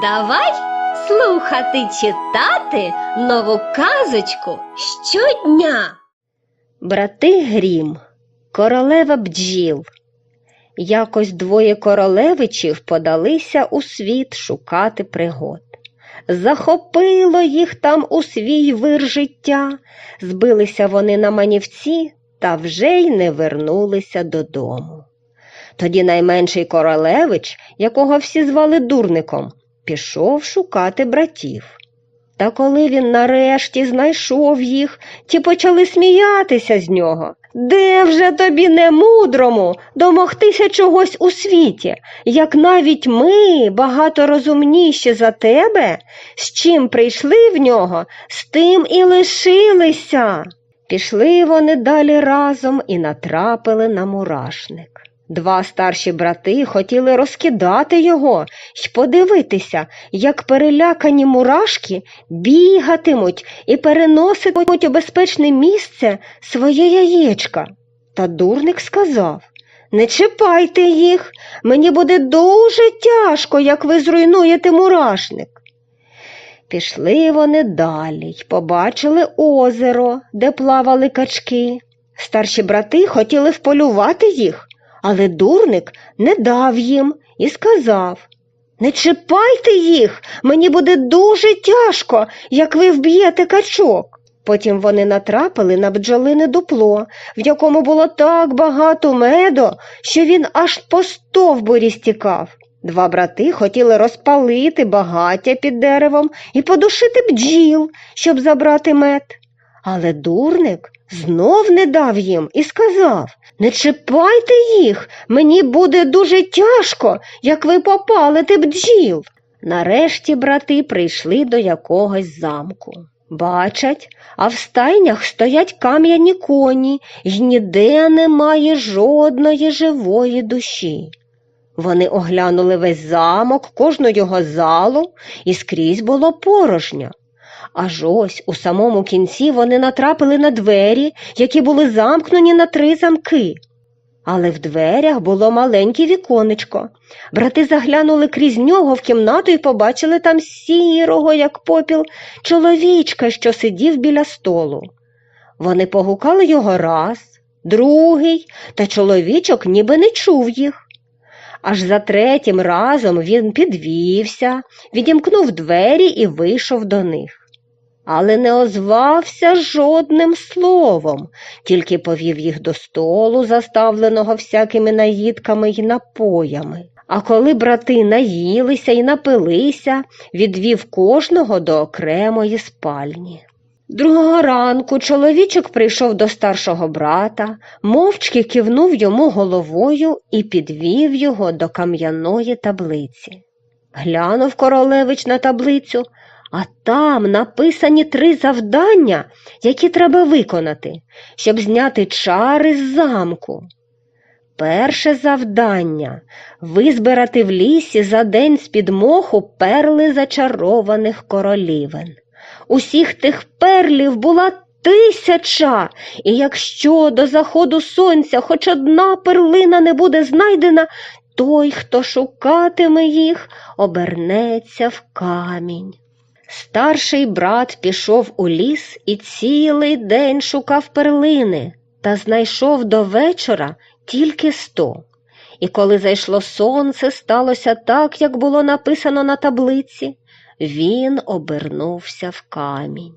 Давай слухати читати нову казочку щодня. Брати Грім, королева бджіл. Якось двоє королевичів подалися у світ шукати пригод. Захопило їх там у свій вир життя, збилися вони на манівці та вже й не вернулися додому. Тоді найменший королевич, якого всі звали дурником, пішов шукати братів. Та коли він нарешті знайшов їх, ті почали сміятися з нього. Де вже тобі немудрому домогтися чогось у світі, як навіть ми, багато розумніші за тебе, з чим прийшли в нього, з тим і лишилися. Пішли вони далі разом і натрапили на мурашник. Два старші брати хотіли розкидати його й подивитися, як перелякані мурашки бігатимуть і переноситимуть у безпечне місце своє яєчка. Та дурник сказав Не чіпайте їх, мені буде дуже тяжко, як ви зруйнуєте мурашник. Пішли вони далі й побачили озеро, де плавали качки. Старші брати хотіли вполювати їх, але дурник не дав їм і сказав Не чіпайте їх, мені буде дуже тяжко, як ви вб'єте качок. Потім вони натрапили на бджолине дупло, в якому було так багато меду, що він аж по стовбурі стікав. Два брати хотіли розпалити багаття під деревом і подушити бджіл, щоб забрати мед. Але дурник знов не дав їм і сказав Не чіпайте їх, мені буде дуже тяжко, як ви попалите бджіл. Нарешті брати прийшли до якогось замку. Бачать, а в стайнях стоять кам'яні коні, й ніде немає жодної живої душі. Вони оглянули весь замок, кожну його залу, і скрізь було порожньо. Аж ось у самому кінці вони натрапили на двері, які були замкнені на три замки. Але в дверях було маленьке віконечко. Брати заглянули крізь нього в кімнату і побачили там сірого, як попіл, чоловічка, що сидів біля столу. Вони погукали його раз, другий, та чоловічок ніби не чув їх. Аж за третім разом він підвівся, відімкнув двері і вийшов до них. Але не озвався жодним словом, тільки повів їх до столу, заставленого всякими наїдками й напоями. А коли брати наїлися і напилися, відвів кожного до окремої спальні. Другого ранку чоловічок прийшов до старшого брата, мовчки кивнув йому головою і підвів його до кам'яної таблиці. Глянув королевич на таблицю, а там написані три завдання, які треба виконати, щоб зняти чари з замку. Перше завдання визбирати в лісі за день з-під моху перли зачарованих королівен. Усіх тих перлів була тисяча, і якщо до заходу сонця хоч одна перлина не буде знайдена, той, хто шукатиме їх, обернеться в камінь. Старший брат пішов у ліс і цілий день шукав перлини та знайшов до вечора тільки сто. І коли зайшло сонце, сталося так, як було написано на таблиці, він обернувся в камінь.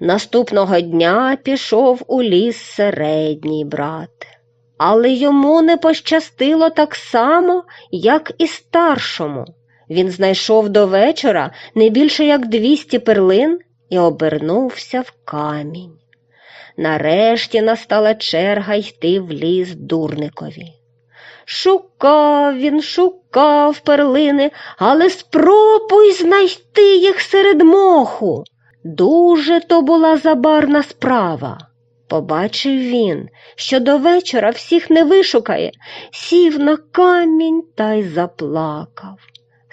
Наступного дня пішов у ліс середній брат, але йому не пощастило так само, як і старшому. Він знайшов до вечора не більше як двісті перлин і обернувся в камінь. Нарешті настала черга йти в ліс дурникові. Шукав він, шукав перлини, але спробуй знайти їх серед моху. Дуже то була забарна справа. Побачив він, що до вечора всіх не вишукає, сів на камінь та й заплакав.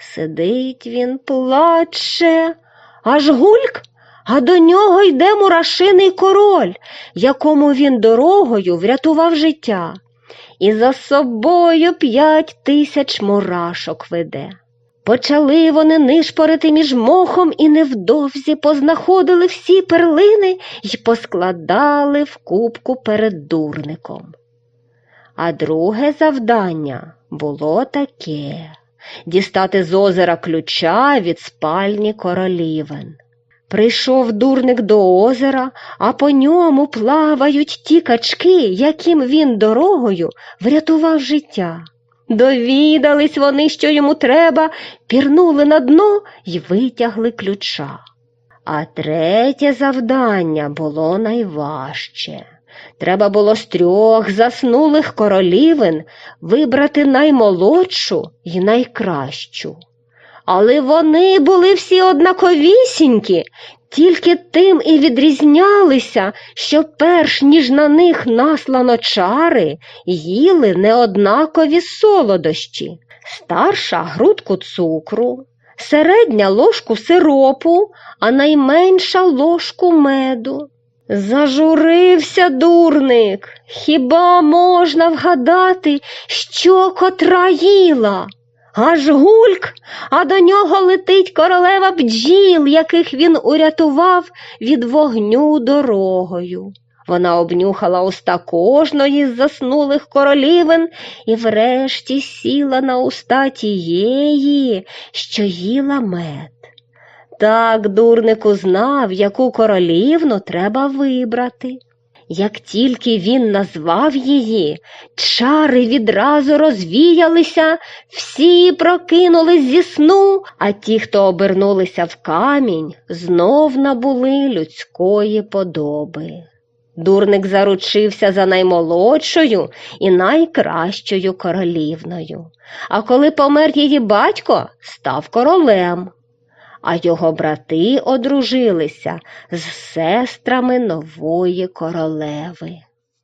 Сидить він, плаче, аж гульк, а до нього йде мурашиний король, якому він дорогою врятував життя, і за собою п'ять тисяч мурашок веде. Почали вони нишпорити між мохом і невдовзі познаходили всі перлини й поскладали в кубку перед дурником. А друге завдання було таке дістати з озера ключа від спальні королівен. Прийшов дурник до озера, а по ньому плавають ті качки, яким він дорогою врятував життя. Довідались вони, що йому треба, пірнули на дно й витягли ключа. А третє завдання було найважче. Треба було з трьох заснулих королівин вибрати наймолодшу й найкращу. Але вони були всі однаковісінькі, тільки тим і відрізнялися, що перш ніж на них наслано чари, їли неоднакові солодощі, старша грудку цукру, середня ложку сиропу, а найменша ложку меду. Зажурився дурник. Хіба можна вгадати, що котра їла? Аж гульк, а до нього летить королева бджіл, яких він урятував від вогню дорогою. Вона обнюхала уста кожної з заснулих королівен і врешті сіла на уста тієї, що їла мед. Так дурнику знав, яку королівну треба вибрати. Як тільки він назвав її, чари відразу розвіялися, всі прокинулись зі сну, а ті, хто обернулися в камінь, знов набули людської подоби. Дурник заручився за наймолодшою і найкращою королівною. А коли помер її батько, став королем а його брати одружилися з сестрами нової королеви.